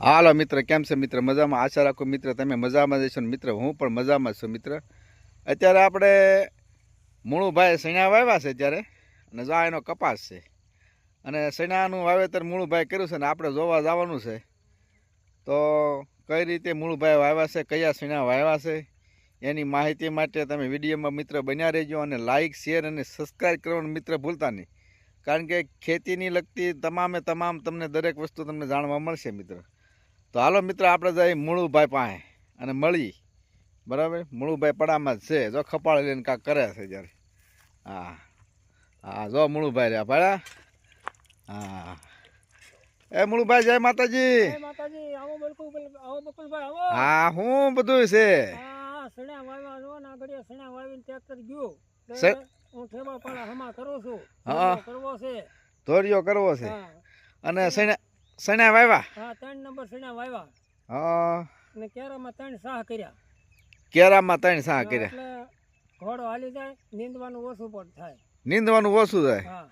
હાલો મિત્ર, કેમ છે મિત્ર? મજામાં? આશા રાખો મિત્ર, તમે મજામાં જશો ને મિત્ર? હું પણ મજામાં છું મિત્ર. અત્યારે આપણે મૂળુભાઈ સૈણા વાવ્યા છે અત્યારે અને જો એનો કપાસ છે. અને સૈણાનું વાવેતર મૂળુભાઈ કર્યું છે ને આપણે જોવા જવાનું છે. તો કઈ રીતે મૂળુભાઈ વાવ્યા છે, કયા સૈણા વાવ્યા છે, એની માહિતી માટે તમે વિડીયોમાં મિત્ર બન્યા રહેજો અને લાઇક શેર અને સબસ્ક્રાઈબ કરવાનું મિત્ર ભૂલતા નહીં. કારણ કે ખેતીની લગતી તમામે તમામ તમને દરેક વસ્તુ તમને જાણવા મળશે મિત્ર. તો હાલો મિત્ર આપણે જઈએ મૂળુભાઈ પાસે અને મળી બરાબર? મૂળુભાઈ પડામાં જ છે. જો ખપાળ લઈને કાંક કરે છે જ્યારે. હા. હા જો મૂળુભાઈ રહ્યા ભાડા. હા. એ મૂળુભાઈ જય માતાજી. હા હું બધું છે. ધોરિયો કરવો છે. અને સૈણા વાવ્યા હા ત્રણ નંબર સણા વાવ્યા હા. અને કેરામાં ત્રણ સાહ કર્યા. કેરામાં ત્રણ સાહ કર્યા. એટલે ઘોડો હાલી જાય નીંદવાનું ઓછું પણ થાય. નીંદવાનું ઓછું થાય? હા.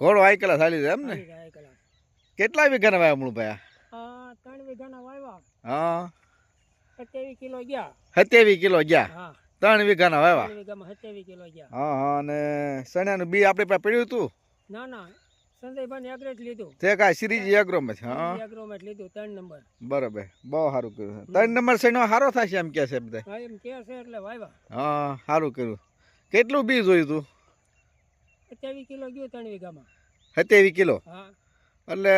ઘોડો આઈકલા ચાલી જાય એમ ને? હાલી કેટલા વીઘાના વાવ્યા મૂળભાઈ હા ત્રણ વીઘાના વાવ્યા હા. સત્યાવીસ કિલો ગયા. સત્યાવીસ કિલો ગયા? હા. ત્રણ વીઘાના વાવ્યા સત્યાવીસ કિલો ગયા. હા હા અને સણાનું બી આપણી પાસે પડ્યું હતું? ના ના સંજયભાઈ જ લીધું. તે કાંઈ શ્રીજી એગ્રોમાં છે હા? જ લીધું ત્રણ નંબર. બરોબર બહુ સારું કર્યું ત્રણ નંબર સૈનો સારો થશે એમ કે છે બધા? હા એમ કે છે એટલે વાવ્યા હા સારું કર્યું. કેટલું બી જોયું તું? સત્યાવીસ કિલો ગયું ત્રણ વીઘામાં. સત્યાવીસ કિલો? હા. એટલે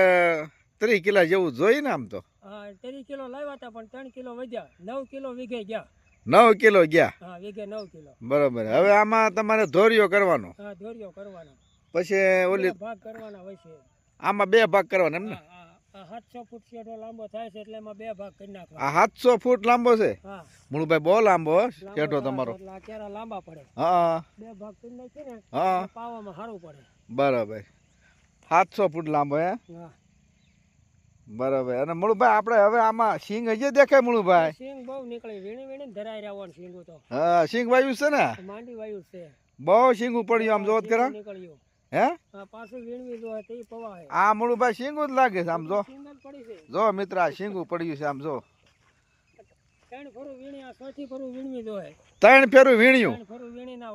ત્રીસ કિલા જેવું જોઈએ ને આમ તો? હા ત્રીસ કિલો લાવ્યા હતા પણ ત્રણ કિલો વધ્યા. નવ કિલો વીઘે ગયા. નવ કિલો ગયા? હા વીઘે નવ કિલો. બરોબર. હવે આમાં તમારે ધોરિયો કરવાનો? હા ધોર્યો કરવાનો. પછી ઓલી ભાગ કરવાના હોય છે. આમાં બે ભાગ કરવાના એમ ને? સાતસો ફૂટ લાંબો થાય છે એટલે એમાં બે ભાગ કરી આ સાતસો ફૂટ લાંબો છે? મૂળભાઈ બહુ લાંબો શેઠો તમારો. કેરા લાંબા પડે. હા. બે ભાગ કરી નાખીએ ને હા. પાવામાં સારું પડે. બરાબર. સાતસો ફૂટ લાંબો હે? હા. બરાબર. અને મૂળભાઈ આપણે હવે આમાં સિંગ હજી દેખાય મુળુભાઈ? સિંગ બહુ નીકળી. વીણી વીણી ધરાઈ રહ્યા સિંગું તો. હા સિંગ વાયુ છે ને? માંડી વાયુ છે. બહુ સિંગ ઉપડ્યું આમ જોત કરા નીકળ્યું. હે? આ મૂળભાઈ સિંગું જ લાગે છે આમ જો. જ મિત્ર આ શીંગું પડ્યું છે આમ જો. ત્રણ ફરું વીણી વીણ્યું. વીણી ના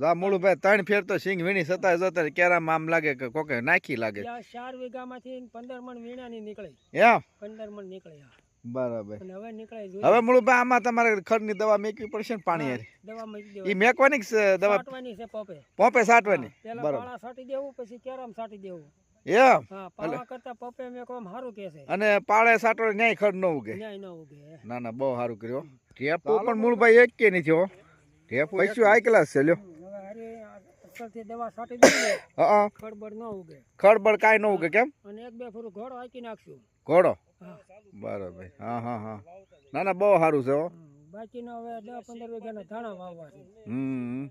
જા મૂળભાઈ ત્રણ ફેર તો સિંગ વીણી સતા જતા કેરામાં આમ લાગે કે કોકે નાખી લાગે. ચાર વીઘામાંથી પંદર મણ વીણાની નીકળી. એમ? પંદર મણ નીકળી. બરાબર. હવે નીકળે જોઈએ. હવે મૂળભાઈ આમાં તમારે ખડની દવા મેકવી પડશે ને પાણી હારી. દવા મૂકી એ દેવાની મેકવાની દવા છે પપે. પોપે સાટવાની? બરાબર. પાળા છાંટી દેવું પછી કેરામ છાંટી દેવું. એમ? હા પાળા કરતા પોપે મેં સારું કે છે. અને પાળે સાટો ન્યાય ખડ ન ઉગે. ન્યાય ન ઉગે. ના ના બહુ સારું કર્યો ટેપો પણ મૂળભાઈ એક કે નથી હો. ટેપ પૈસું હાઈ ક્લાસ છે લ્યો. અસરથી દવા છાંટી દઈએ હા ખડબડ ન ઉગે. ખડબડ કાંઈ ન ઉગે કેમ? અને એક બે ફરું ઘોડો હાકી નાખશું. ઘોડો? બરાબર. હા હા હા. ના ના બહુ સારું છે હો. બાકીના હવે દસ પંદર વીઘાનો ધાણા વાવવા છે. હમ.